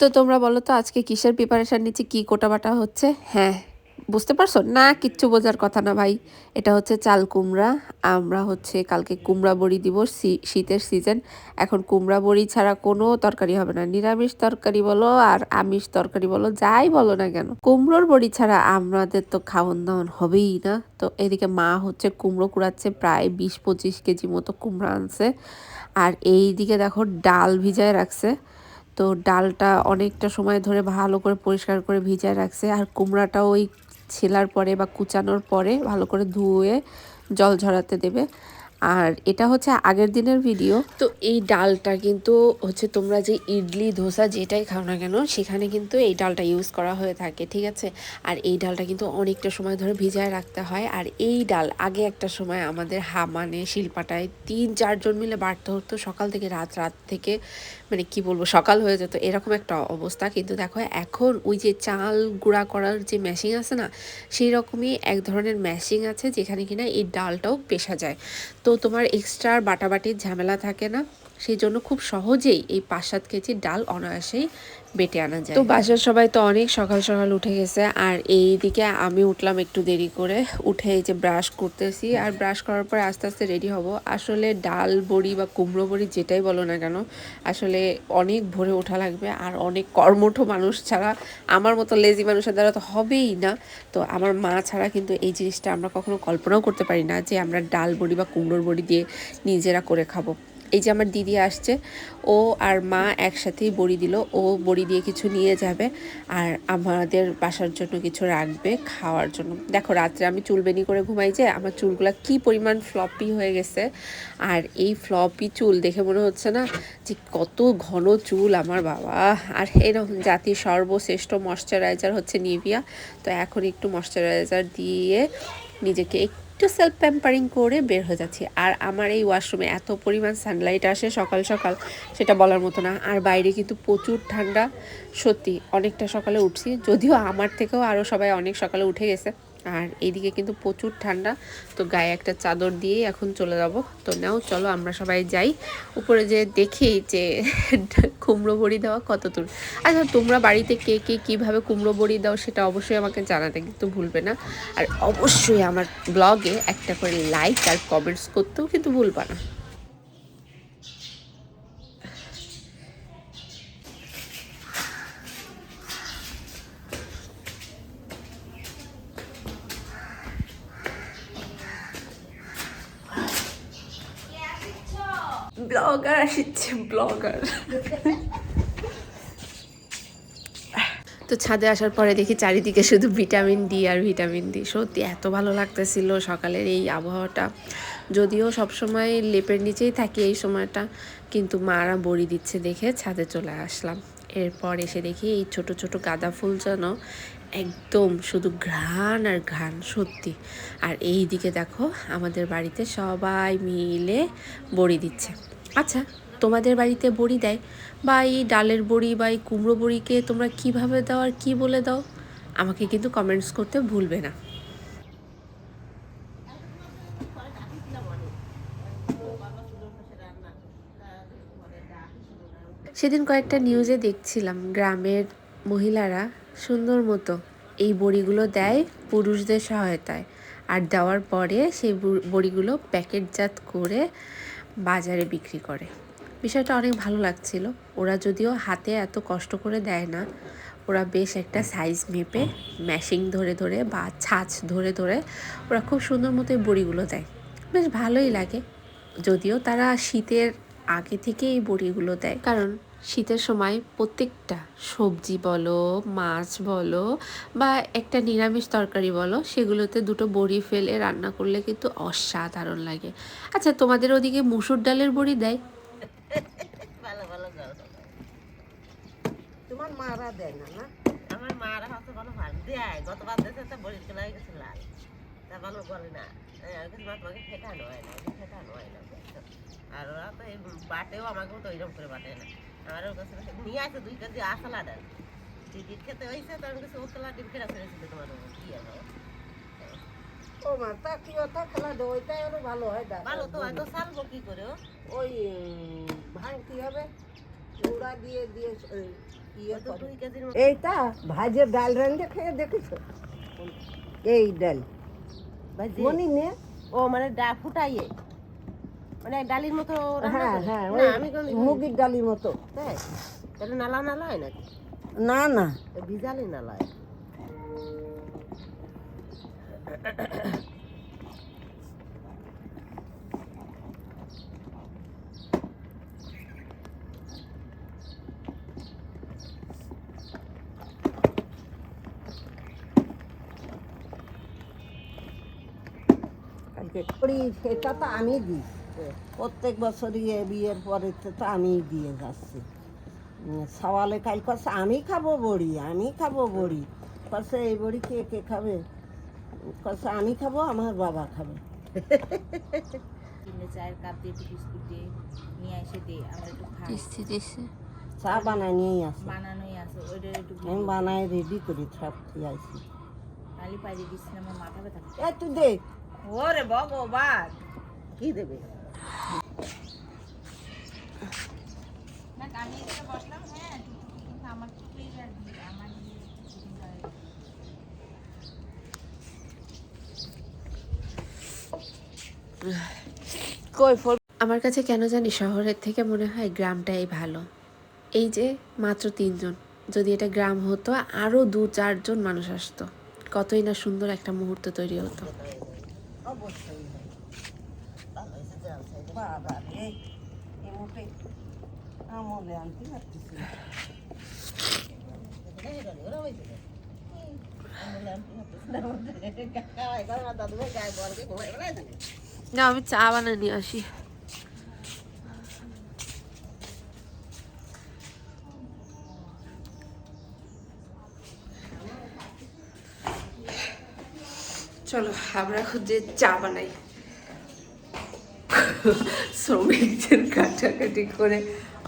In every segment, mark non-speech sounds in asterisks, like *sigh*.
তো তোমরা বলো তো, আজকে কিসের প্রিপারেশন নিচ্ছি, কি কোটাবাটা হচ্ছে? হ্যাঁ বুঝতে পারছ? না, কিচ্ছু বোঝার কথা না ভাই। এটা হচ্ছে চাল কুমড়া। আমরা হচ্ছে কালকে কুমড়া বড়ি দিব শীতের সিজন এখন কুমড়া বড়ি ছাড়া কোনো তরকারি হবে না। নিরামিষ তরকারি বলো আর আমিষ তরকারি বলো, যাই বলো না কেন। কুমড়োর বড়ি ছাড়া আমাদের তো খাওয়ান দাওয়ান হবেই না। তো এদিকে মা হচ্ছে কুমড়ো কুড়াচ্ছে, প্রায় বিশ পঁচিশ কেজি মতো কুমড়া আনছে। আর এই দিকে দেখো, ডাল ভিজায় রাখছে। তো ডালটা অনেকটা সময় ধরে ভালো করে পরিষ্কার করে ভিজায় রাখছে। আর কুমড়াটা ওই ছেলার পরে বা কুচানোর পরে ভালো করে ধুয়ে জল ঝরাতে দেবে। আর এটা হচ্ছে আগের দিনের ভিডিও। তো এই ডালটা কিন্তু হচ্ছে তোমরা যে ইডলি, ধোসা যেটাই খাও না কেন, সেখানে কিন্তু এই ডালটা ইউজ করা হয়ে থাকে, ঠিক আছে? আর এই ডালটা কিন্তু অনেকটা সময় ধরে ভিজায় রাখতে হয়। আর এই ডাল আগে একটা সময় আমাদের হামানে, শিল্পাটায় তিন চারজন মিলে বাড়তে হতো সকাল থেকে রাত রাত থেকে মানে কি বলব, সকাল হয়ে যেত, এরকম একটা অবস্থা। কিন্তু দেখো, এখন ওই যে চাল গুঁড়া করার যে মেশিন আছে না সেই রকমই এক ধরনের মেশিন আছে যেখানে কিনা এই ডালটাও পেশা যায়। তো তোমার এক্সট্রা বাটাবাটির ঝামেলা থাকে না সেই জন্য খুব সহজেই এই পাঁচ সাত কেজি ডাল অনায়াসেই বেটে আনা যায়। তো বাসার সবাই তো অনেক সকাল সকাল উঠে গেছে, আর এই দিকে আমি উঠলাম একটু দেরি করে, উঠে এই যে ব্রাশ করতেছি, আর ব্রাশ করার পর আস্তে আস্তে রেডি হব। আসলে ডাল বড়ি বা কুমড়ো বড়ি যেটাই বলো না কেন, আসলে অনেক ভোরে ওঠা লাগবে, আর অনেক কর্মঠ মানুষ ছাড়া, আমার মতো লেজি মানুষের দ্বারা তো হবেই না। তো আমার মা ছাড়া কিন্তু এই জিনিসটা আমরা কখনো কল্পনাও করতে পারি না যে আমরা ডাল বড়ি বা কুমড়োর বড়ি দিয়ে নিজেরা করে খাব। এই যে আমার দিদি আসছে, ও আর মা একসাথেই বড়ি দিল। ও বড়ি দিয়ে কিছু নিয়ে যাবে আর আমাদের বাসার জন্য কিছু রাখবে খাওয়ার জন্য। দেখো, রাত্রে আমি চুল বেনি করে ঘুমাই যে, আমার চুলগুলো কি পরিমাণ ফ্লপি হয়ে গেছে। আর এই ফ্লপি চুল দেখে মনে হচ্ছে না যে কত ঘন চুল আমার বাবা। আর এরকম জাতির সর্বশ্রেষ্ঠ ময়শ্চারাইজার হচ্ছে নিভিয়া তো এখন একটু ময়শ্চারাইজার দিয়ে নিজেকে একটু সেলফ প্যাম্পারিং করে বের হয়ে যাচ্ছি। আর আমার এই ওয়াশরুমে এত পরিমাণ সানলাইট আসে সকাল সকাল, সেটা বলার মতো না। আর বাইরে কিন্তু প্রচুর ঠান্ডা, সত্যি অনেকটা সকালে উঠছি। যদিও আমার থেকেও আরও সবাই অনেক সকালে উঠে গেছে। আর এইদিকে কিন্তু প্রচুর ঠান্ডা, তো গায়ে একটা চাদর দিয়ে এখন চলে যাব। তো নাও, চলো আমরা সবাই যাই। উপরে যে দেখি যে *laughs* কুমড়ো বড়ি দেওয়া কত দূর। আচ্ছা তোমরা বাড়িতে কে কে কীভাবে কুমড়ো বড়ি দাও সেটা অবশ্যই আমাকে জানাতে কিন্তু ভুলবে না। আর অবশ্যই আমার ব্লগে একটা করে লাইক আর কমেন্টস করতেও কিন্তু ভুলবা না। ব্লগার আসছে ব্লগার। তো ছাদে আসার পরে দেখি চারিদিকে শুধু ভিটামিন ডি আর ভিটামিন ডি। সত্যি এত ভালো লাগতেছিল সকালের এই আবহাওয়াটা। যদিও সবসময় লেপের নিচেই থাকি এই সময়টা, কিন্তু মারা বড়ি দিচ্ছে দেখে ছাদে চলে আসলাম। এরপর এসে দেখি এই ছোট ছোট গাঁদা ফুল যেন একদম শুধু ঘ্রাণ আর ঘ্রাণ, সত্যি। আর এই দিকে দেখো, আমাদের বাড়িতে সবাই মিলে বড়ি দিচ্ছে। আচ্ছা তোমাদের বাড়িতে বড়ি দেয় বা এই ডালের বড়ি বা এই কুমড়ো বড়িকে তোমরা কীভাবে দাও আর কী বলে দাও, আমাকে কিন্তু কমেন্টস করতে ভুলবে না। সেদিন কয়েকটা নিউজে দেখছিলাম, গ্রামের মহিলারা সুন্দর মতো এই বড়িগুলো দেয় পুরুষদের সহায়তায়। আর দেওয়ার পরে সেই বড়িগুলো প্যাকেটজাত করে বাজারে বিক্রি করে। বিষয়টা অনেক ভালো লাগছিল। ওরা যদিও হাতে এত কষ্ট করে দেয় না, ওরা বেশ একটা সাইজ মেপে ম্যাশিং ধরে ধরে বা ছাঁচ ধরে ধরে ওরা খুব সুন্দর মতো বড়িগুলো দেয়। বেশ ভালোই লাগে। যদিও তারা শীতের আগে থেকে এই বড়িগুলো দেয়। কারণ শীতের সময় প্রত্যেকটা সবজি বলো মাছ বলো বা একটা নিরামিষ তরকারি বলো সেগুলোতে দুটো বড়ি ফেলে রান্না করলে কিন্তু অসাধারণ লাগে। আচ্ছা তোমাদের ওদিকে মুসুর ডালের বড়ি দেয়? ভালো ভালো গাও তোমার মারা দেয় না না? আমার মারা হচ্ছে ভালো ভালো দেয়। গতবার দেশে তো বড়ি চলে গেছে লাল। তা ভালো করে না। মাত্র হয় না হয় না আর ওরা তো এই বাটেও আমাকেও তো ওইরকম করে বাটে না। আমার কাছে নিয়ে আসে দুই কেজি আসলা ডাল দিদির খেতে হয়েছে তো কিছু ওতলা ডিম ফেরা ফেলেছিল তোমার কি ও মা তা কি কথা খেলা দে ওইটাই আরও ভালো হয় দা ভালো তো এত সালবো কি করে ওই ভাঙতি হবে? গুঁড়া দিয়ে দিয়ে এই ওই তো করে। দুই কেজির এইটা ভাজে ডাল রান্ধে খেয়ে দেখেছ? এই ডাল। মনি নে। ও মানে ডা ফুটাইয়ে। মানে ডালির মতো হ্যাঁ হ্যাঁ ওই মুগির ডালির মতো। তাই? তাহলে নালা নালা হয় নাকি? না না। ভিজালি নালা হয় কালকে করি সেটা তো আমি দিই। প্রত্যেক বছরই এ বিয়ের পরে তো তো আমি দিয়ে যাচ্ছি। সওয়ালে কাল কছে আমি খাব বড়ি আমি খাব বড়ি। কছে এই বড়ি কে কে খাবে? কছে আমি খাব আমার বাবা খাবে। চায়ের কাপ দিয়ে একটু বিস্কুট দিয়ে নিয়ে এসে আমরা একটু খাই। চা বানানোই আছে। ওইটার একটু আমি বানাই রেডি করি সব আইছি। খালি পাইরে দিচ্ছি আমার মাথা ব্যথা করে। এ তুই দেখ। ওরে ভগবান! কি দেবে? হ্যাঁ। কই আমার কাছে কেন জানি শহরের থেকে মনে হয় গ্রামটাই ভালো। এই যে মাত্র তিনজন যদি এটা গ্রাম হতো আরও দু চারজন মানুষ আসতো। কতই না সুন্দর একটা মুহূর্ত তৈরি হতো অবশ্যই ভালো হয়েছে জাল সাইডে বাবা রে। এই মুখে আমলে আনতে না, আমি চা বানিয়ে নিয়ে আসি। চলো, আমরা এখন যে চা বানাই। শ্রমিকদের কাটাকাটি করে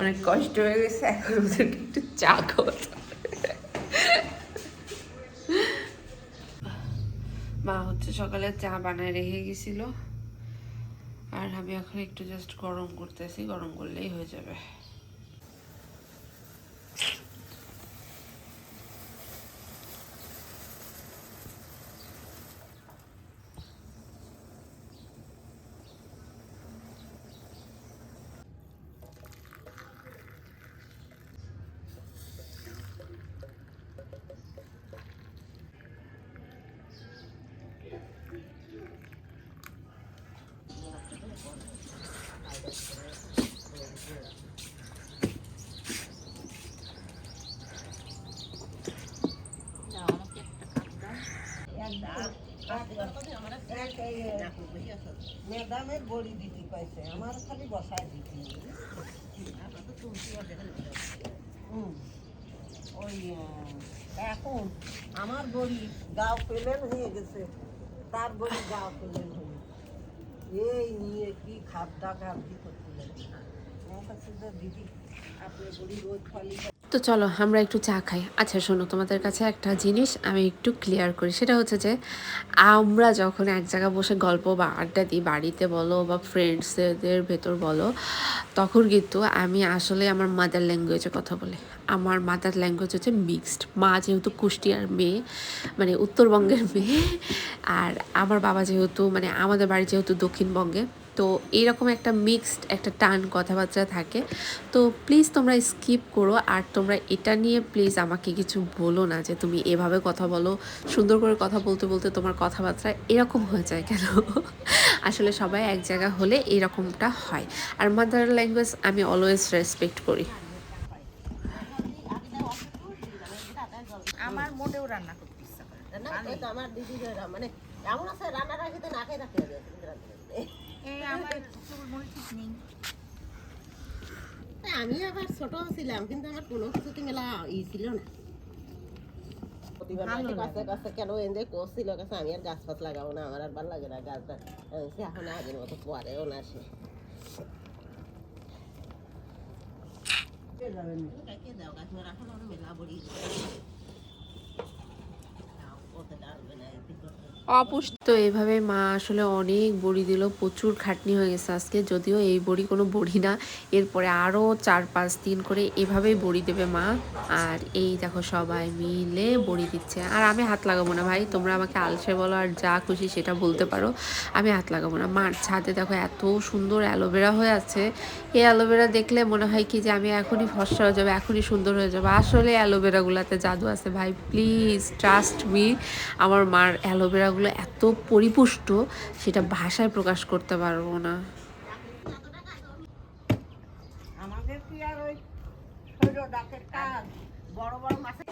অনেক কষ্ট হয়ে গেছে, এখন ওদেরকে একটু চা মা হচ্ছে সকালে চা বানায় রেখে গেছিল। আর আমি এখন একটু জাস্ট গরম করতেছি, গরম করলেই হয়ে যাবে। ম্যাডামের বড়ি দিতে পাইছে, আমার খালি বসায় ওই এখন আমার বড়ি গাও পেলেন হয়ে গেছে, তার বড়ি গাও পেলেন হয়ে এই নিয়ে কি খাদ্যা খাদ্যি করছিলেন আমার কাছে দিদি, আপনি বড়ি রোজ খালি তো চলো, আমরা একটু চা খাই। আচ্ছা শোনো, তোমাদের কাছে একটা জিনিস আমি একটু ক্লিয়ার করি। সেটা হচ্ছে যে, আমরা যখন এক জায়গায় বসে গল্প বা আড্ডা দিই, বাড়িতে বলো বা ফ্রেন্ডসদের ভেতর বলো, তখন কিন্তু আমি আসলে আমার মাদার ল্যাঙ্গুয়েজে কথা বলি। আমার মাদার ল্যাঙ্গুয়েজ হচ্ছে মিক্সড মা যেহেতু কুষ্টিয়ার মেয়ে মানে উত্তরবঙ্গের মেয়ে, আর আমার বাবা যেহেতু মানে আমাদের বাড়ি যেহেতু দক্ষিণবঙ্গে তো এইরকম একটা মিক্সড একটা টান কথাবার্তা থাকে। তো প্লিজ তোমরা স্কিপ করো আর তোমরা এটা নিয়ে প্লিজ আমাকে কিছু বলো না যে তুমি এভাবে কথা বলো সুন্দর করে কথা বলতে বলতে তোমার কথাবার্তা এরকম হয়ে যায় কেন? *laughs* আসলে সবাই এক জায়গা হলে এরকমটা হয়। আর মাদার ল্যাঙ্গুয়েজ আমি অলওয়েজ রেসপেক্ট করি। আমার মোটেও রান্না করতে ইচ্ছা করে না। আমার দিদি মানে এমন আছে রান্না রাখিতে না খেয়ে থাকতে আমি আবার ছোট ছিলাম কিন্তু আমার কোনো কিছুতে মেলা ই ছিল না। প্রতিবার কাছে কাছে কেন এনে করছিল কাছে আমি আর গাছ ফাছ লাগাবো না আমার আর ভালো লাগে না আহ, সে এখন আগের মতো পরেও না সে। গাছ মেলা বড়ি দাও, ওতে ডালবে না, এতে করতে। অপুষ্ট। তো এইভাবে মা আসলে অনেক বড়ি দিল, প্রচুর খাটনি হয়ে গেছে আজকে। যদিও এই বড়ি কোনো বড়ি না, এরপরে আরও চার পাঁচ দিন করে এভাবেই বড়ি দেবে মা। আর এই দেখো সবাই মিলে বড়ি দিচ্ছে। আর আমি হাত লাগাবো না ভাই, তোমরা আমাকে আলসে বলো আর যা খুশি সেটা বলতে পারো। আমি হাত লাগাবো না। মার ছাদে দেখো এত সুন্দর অ্যালোভেরা হয়ে আছে। এই অ্যালোভেরা দেখলে মনে হয় কি যে আমি এখনই ফর্সা হয়ে যাব, এখনই সুন্দর হয়ে যাব। আসলে অ্যালোভেরাগুলোতে জাদু আছে ভাই, প্লিজ ট্রাস্ট মি। আমার মার অ্যালোভেরাগুলো এত পরিপুষ্ট সেটা ভাষায় প্রকাশ করতে পারব না।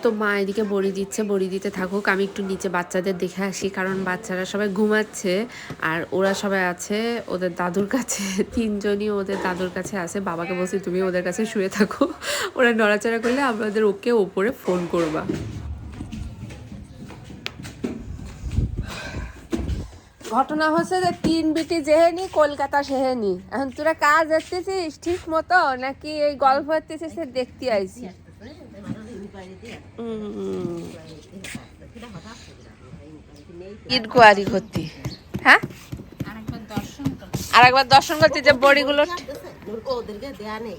তো মা এদিকে বড়ি দিচ্ছে বড়ি দিতে থাকুক আমি একটু নিচে বাচ্চাদের দেখে আসি কারণ বাচ্চারা সবাই ঘুমাচ্ছে আর ওরা সবাই আছে ওদের দাদুর কাছে *laughs* তিনজনই ওদের দাদুর কাছে আছে বাবাকে বলছি তুমি ওদের কাছে শুয়ে থাকো ওরা নড়াচড়া করলে আমাদের ওকে ওপরে ফোন করবা। ঘটনা হচ্ছে যে তিন বিটি যেহেনি কলকাতা সেহেনি। এখন তোরা কাজ আসতেছিস ঠিক মতো নাকি এই গল্প হতেছিস দেখতে আইছি? ইনকোয়ারি করতি। হ্যাঁ? আরেকবার দর্শন আর একবার দর্শন করতে যে বড়িগুলো। ওদেরকে দেয়া নেই।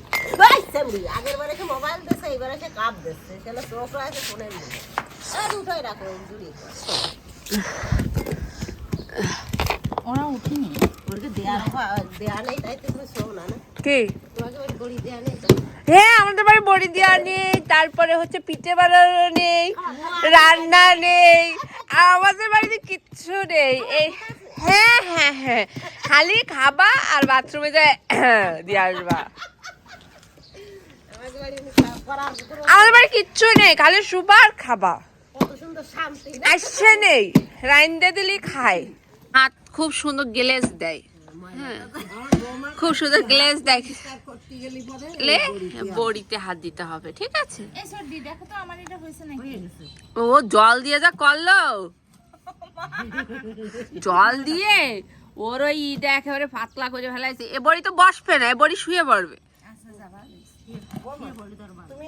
আগের বারে মোবাইল দিচ্ছে এবারে সে কাপ দিচ্ছে সেটা চোখ আছে ফোনের মধ্যে আর উঠাই রাখো জুড়ি ওরা উঠিনি। কি? হ্যাঁ আমাদের বাড়ি বড়ি দেওয়া নেই তারপরে হচ্ছে পিঠে বানানো নেই রান্না নেই আমাদের বাড়িতে কিচ্ছু নেই। এই হ্যাঁ হ্যাঁ হ্যাঁ খালি খাবা আর বাথরুমে যায় *coughs* দিয়ে আসবা। আমাদের বাড়ি কিচ্ছু নেই খালি শুবা আর খাবা। আসছে নেই রাইন্দে দিলি খায়। হাত খুব সুন্দর গ্লেজ দেয়। হ্যাঁ খুব সুন্দর গ্লেজ দেয়। বড়িতে হাত দিতে হবে ঠিক আছে? এই সর্দি দেখো তো আমার এটা হয়েছে নাকি? ও জল দিয়ে যা করল। জল দিয়ে? ওর ওই ইটা একেবারে পাতলা করে ফেলাইছে। এ বড়ি তো বসবে না এ বড়ি শুয়ে পড়বে। আচ্ছা তুমি